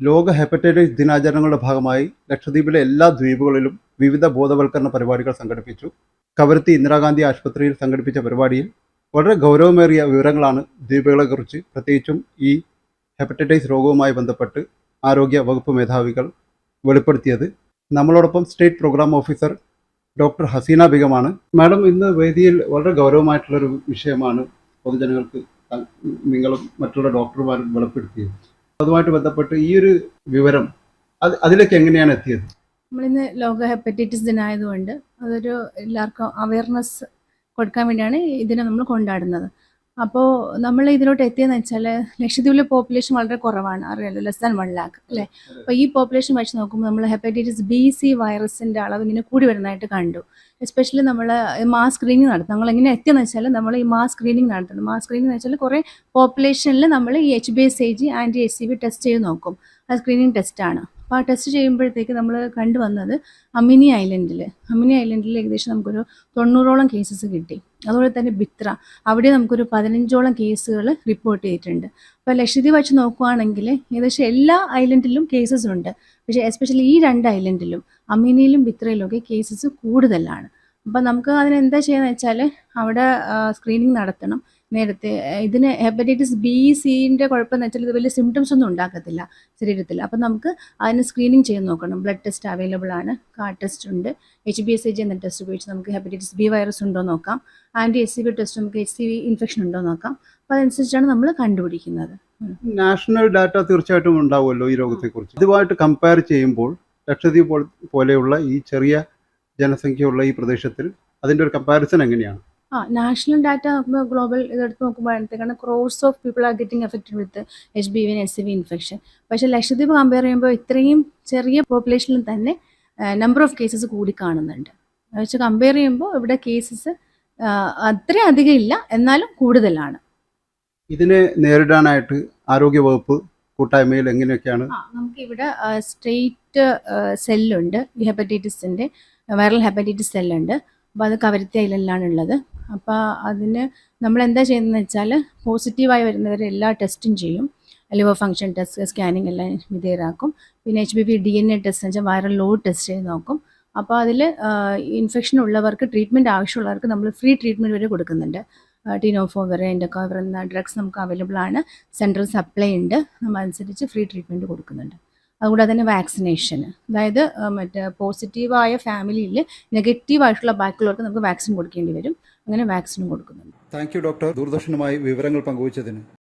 ലോക ഹെപ്പറ്റൈറ്റിസ് ദിനാചരണങ്ങളുടെ ഭാഗമായി ലക്ഷദ്വീപിലെ എല്ലാ ദ്വീപുകളിലും വിവിധ ബോധവൽക്കരണ പരിപാടികൾ സംഘടിപ്പിച്ചു. കവരത്തി ഇന്ദിരാഗാന്ധി ആശുപത്രിയിൽ സംഘടിപ്പിച്ച പരിപാടിയിൽ വളരെ ഗൗരവമേറിയ വിവരങ്ങളാണ് ദ്വീപുകളെക്കുറിച്ച് പ്രത്യേകിച്ചും ഈ ഹെപ്പറ്റൈറ്റിസ് രോഗവുമായി ബന്ധപ്പെട്ട് ആരോഗ്യ വകുപ്പ് മേധാവികൾ വെളിപ്പെടുത്തിയത്. നമ്മളോടൊപ്പം state program officer doctor Haseena ബിഗമാണ്. Madam ഇന്ന് വേദിയിൽ വളരെ ഗൗരവമായിട്ടുള്ളൊരു വിഷയമാണ് പൊതുജനങ്ങൾക്ക് നിങ്ങളും മറ്റുള്ള ഡോക്ടർമാരും വെളിപ്പെടുത്തിയത്. അതുമായിട്ട് ബന്ധപ്പെട്ട് ഈ ഒരു വിവരം അത് അതിലേക്ക് എങ്ങനെയാണ് എത്തിയത്? നമ്മളിന്ന് ലോക ഹെപ്പറ്റൈറ്റിസ് ദിനമായതുകൊണ്ട് അതൊരു എല്ലാവർക്കും അവയർനെസ് കൊടുക്കാൻ വേണ്ടിയാണ് ഇതിനെ നമ്മൾ കൊണ്ടാടുന്നത്. അപ്പോൾ നമ്മൾ ഇതിലോട്ട് എത്തിയെന്ന് വെച്ചാൽ ലക്ഷദ്വീപിലെ പോപ്പുലേഷൻ വളരെ കുറവാണ് അറിയാലോ ലെസ് ദാൻ വൺ ലാക്ക് അല്ലേ? അപ്പോൾ ഈ പോപ്പുലേഷൻ വെച്ച് നോക്കുമ്പോൾ നമ്മൾ ഹെപ്പറ്റൈറ്റിസ് ബി സി വൈറസിന്റെ അളവ് ഇങ്ങനെ കൂടി വരുന്നതായിട്ട് കണ്ടു. എസ്പെഷ്യലി നമ്മൾ മാസ് സ്ക്രീനിങ് നടത്തും. നമ്മൾ എങ്ങനെ എത്തിയെന്ന് വെച്ചാൽ നമ്മൾ ഈ മാസ് സ്ക്രീനിങ് നടത്തുന്നത് മാസ് സ്ക്രീനിങ് എന്ന് വെച്ചാൽ കുറേ പോപ്പുലേഷനിൽ നമ്മൾ ഈ H B S A G anti H C B test ചെയ്ത് നോക്കും. അത് സ്ക്രീനിങ് ടെസ്റ്റാണ് അപ്പോൾ ആ ടെസ്റ്റ് ചെയ്യുമ്പോഴത്തേക്ക് നമ്മൾ കണ്ടുവന്നത് അമിനി ഐലൻഡിൽ അമിനി ഐലൻഡിൽ ഏകദേശം നമുക്കൊരു തൊണ്ണൂറോളം കേസസ് കിട്ടി. അതുപോലെ തന്നെ ബിത്ര. അവിടെ നമുക്കൊരു പതിനഞ്ചോളം കേസുകൾ റിപ്പോർട്ട് ചെയ്തിട്ടുണ്ട്. അപ്പോൾ ലക്ഷദ്വീപ് വെച്ച് നോക്കുവാണെങ്കിൽ ഏകദേശം എല്ലാ ഐലൻഡിലും കേസസ് ഉണ്ട്. പക്ഷേ എസ്പെഷ്യലി ഈ രണ്ട് ഐലൻഡിലും അമിനിയിലും ബിത്രയിലുമൊക്കെ കേസസ് കൂടുതലാണ്. അപ്പം നമുക്ക് അതിനെന്താ ചെയ്യുന്നത് വെച്ചാൽ അവിടെ സ്ക്രീനിങ് നടത്തണം. നേരത്തെ ഇതിന് ഹെപ്പറ്റൈറ്റിസ് ബി സിന്റെ കുഴപ്പമെന്ന് വെച്ചാൽ ഇത് വലിയ സിംറ്റംസ് ഒന്നും ഉണ്ടാക്കത്തില്ല ശരീരത്തിൽ. അപ്പം നമുക്ക് അതിന് സ്ക്രീനിങ് ചെയ്ത് നോക്കണം. ബ്ലഡ് ടെസ്റ്റ് അവൈലബിൾ ആണ്. കാർ ടെസ്റ്റ് ഉണ്ട്. H B S A G എന്ന ടെസ്റ്റ് ഉപയോഗിച്ച് നമുക്ക് ഹെപ്പറ്റൈറ്റിസ് ബി വൈറസ് ഉണ്ടോ നോക്കാം. Anti H C B test നമുക്ക് എച്ച് സി വി ഇൻഫെക്ഷൻ ഉണ്ടോ നോക്കാം. അപ്പോൾ അതനുസരിച്ചാണ് നമ്മൾ കണ്ടുപിടിക്കുന്നത്. നാഷണൽ ഡാറ്റ തീർച്ചയായിട്ടും ഉണ്ടാവുമല്ലോ ഈ രോഗത്തെക്കുറിച്ച്. ഇതുമായിട്ട് കമ്പയർ ചെയ്യുമ്പോൾ ലക്ഷദ്വീപ് പോലെയുള്ള ഈ ചെറിയ ജനസംഖ്യയുള്ള ഈ പ്രദേശത്തിൽ അതിന്റെ ഒരു കമ്പാരിസൺ എങ്ങനെയാണ്? ആ നാഷണൽ ഡാറ്റ നോക്കുമ്പോൾ ഗ്ലോബൽ ഇതെടുത്ത് നോക്കുമ്പോഴത്തേക്കാണ് cross of people are getting affected with H B V N S V infection പക്ഷേ ലക്ഷദ്വീപ് കമ്പയർ ചെയ്യുമ്പോൾ ഇത്രയും ചെറിയ പോപ്പുലേഷനിൽ തന്നെ നമ്പർ ഓഫ് കേസസ് കൂടി കാണുന്നുണ്ട്. വെച്ച് കമ്പയർ ചെയ്യുമ്പോൾ ഇവിടെ കേസസ് അത്രയും അധികം ഇല്ല എന്നാലും കൂടുതലാണ്. ഇതിനെ നേരിടാനായിട്ട് ആരോഗ്യ വകുപ്പ് കൂട്ടായ്മയിൽ എങ്ങനെയൊക്കെയാണ്? നമുക്ക് ഇവിടെ സ്റ്റേറ്റ് സെല്ലുണ്ട് ഹെപ്പറ്റൈറ്റിസിന്റെ വൈറൽ ഹെപ്പറ്റൈറ്റിസ് സെല്ലുണ്ട് അപ്പോൾ അത് കവരത്തി ഐലൻഡിലാണ് ഉള്ളത്. അപ്പോൾ അതിന് നമ്മൾ എന്താ ചെയ്യുന്നതെന്ന് വെച്ചാൽ പോസിറ്റീവായി വരുന്നവരെ എല്ലാ ടെസ്റ്റും ചെയ്യും. ലിവർ ഫങ്ഷൻ ടെസ്റ്റ് സ്കാനിങ് എല്ലാം വിധേയരാക്കും. പിന്നെ H B P D N A test വെച്ചാൽ വൈറൽ ലോഡ് ടെസ്റ്റ് ചെയ്ത് നോക്കും. അപ്പോൾ അതിൽ ഇൻഫെക്ഷൻ ഉള്ളവർക്ക് ട്രീറ്റ്മെന്റ് ആവശ്യമുള്ളവർക്ക് നമ്മൾ ഫ്രീ ട്രീറ്റ്മെന്റ് വരെ കൊടുക്കുന്നുണ്ട്. ടീനോഫോവർ എൻഡോക്കോവർ എന്ന ഡ്രഗ്സ് നമുക്ക് അവൈലബിൾ ആണ്. സെൻട്രൽ സപ്ലൈ ഉണ്ട്. നമ്മൾ അനുസരിച്ച് ഫ്രീ ട്രീറ്റ്മെന്റ് കൊടുക്കുന്നുണ്ട്. അതുകൂടാതെ തന്നെ വാക്സിനേഷൻ അതായത് മറ്റേ പോസിറ്റീവായ ഫാമിലിയിൽ നെഗറ്റീവായിട്ടുള്ള ബാക്കിയുള്ളവർക്ക് നമുക്ക് വാക്സിൻ കൊടുക്കേണ്ടി വരും. അങ്ങനെ വാക്സിനും കൊടുക്കുന്നുണ്ട്. താങ്ക് യു ഡോക്ടർ ദൂരദർശനുമായി വിവരങ്ങൾ പങ്കുവച്ചതിന്.